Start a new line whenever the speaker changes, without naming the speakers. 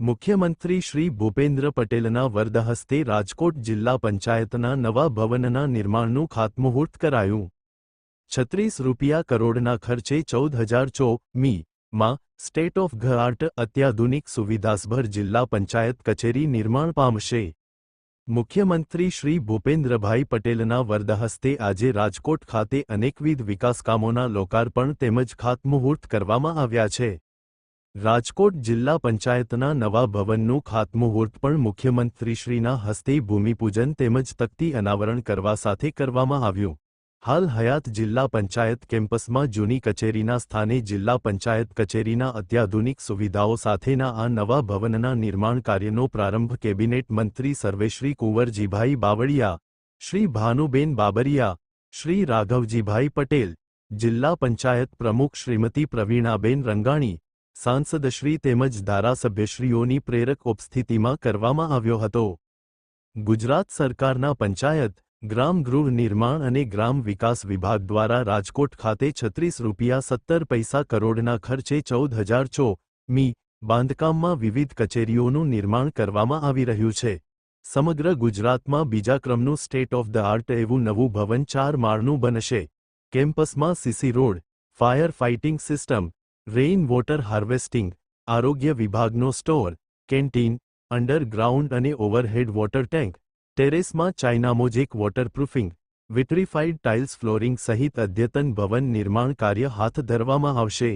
મુખ્યમંત્રી શ્રી ભૂપેન્દ્ર પટેલના વરદહસ્તે રાજકોટ જિલ્લા પંચાયતના નવા ભવનના નિર્માણનું ખાતમુહૂર્ત કરાયું. છત્રીસ રૂપિયા કરોડના ખર્ચે ચૌદ હજાર ચો, મી, માં, સ્ટેટ ઓફ ધ અત્યાધુનિક સુવિધાસભર જિલ્લા પંચાયત કચેરી નિર્માણ પામશે. મુખ્યમંત્રી શ્રી ભૂપેન્દ્રભાઈ પટેલના વરદહસ્તે આજે રાજકોટ ખાતે અનેકવિધ વિકાસકામોના લોકાર્પણ તેમજ ખાતમુહૂર્ત કરવામાં આવ્યા છે. રાજકોટ જિલ્લા પંચાયતના નવા ભવનનું ખાતમુહૂર્ત પણ મુખ્યમંત્રીશ્રીના હસ્તે ભૂમિપૂજન તેમજ તકતી અનાવરણ કરવા સાથે કરવામાં આવ્યું. હાલ હયાત જિલ્લા પંચાયત કેમ્પસમાં જૂની કચેરીના સ્થાને જિલ્લા પંચાયત કચેરીના અત્યાધુનિક સુવિધાઓ સાથેના આ નવા ભવનના નિર્માણ કાર્યનો પ્રારંભ કેબિનેટ મંત્રી સર્વેશ્રી કુંવરજીભાઈ બાવળિયા, શ્રી ભાનુબેન બાબરિયા, શ્રી રાઘવજીભાઈ પટેલ, જિલ્લા પંચાયત પ્રમુખ શ્રીમતી પ્રવીણાબેન રંગાણી સાંસદશ્રી તેમજ ધારાસભ્યશ્રીઓની પ્રેરક ઉપસ્થિતિમાં કરવામાં આવ્યો હતો. ગુજરાત સરકારના પંચાયત, ગ્રામ ગૃહ નિર્માણ અને ગ્રામ વિકાસ વિભાગ દ્વારા રાજકોટ ખાતે છત્રીસ રૂપિયા સત્તર પૈસા કરોડના ખર્ચે ચૌદ હજાર ચો મી, બાંધકામમાં વિવિધ કચેરીઓનું નિર્માણ કરવામાં આવી રહ્યું છે. સમગ્ર ગુજરાતમાં બીજા ક્રમનું સ્ટેટ ઓફ ધ આર્ટ એવું નવું ભવન ચાર માળનું બનશે. કેમ્પસમાં CC road, fire fighting system rain water harvesting આરોગ્ય વિભાગનો સ્ટોર, કેન્ટીન, અંડરગ્રાઉન્ડ અને overhead water tank, ટેરેસમાં china mosaic waterproofing, vitrified tiles flooring સહિત અદ્યતન ભવન નિર્માણ કાર્ય હાથ ધરવામાં આવશે.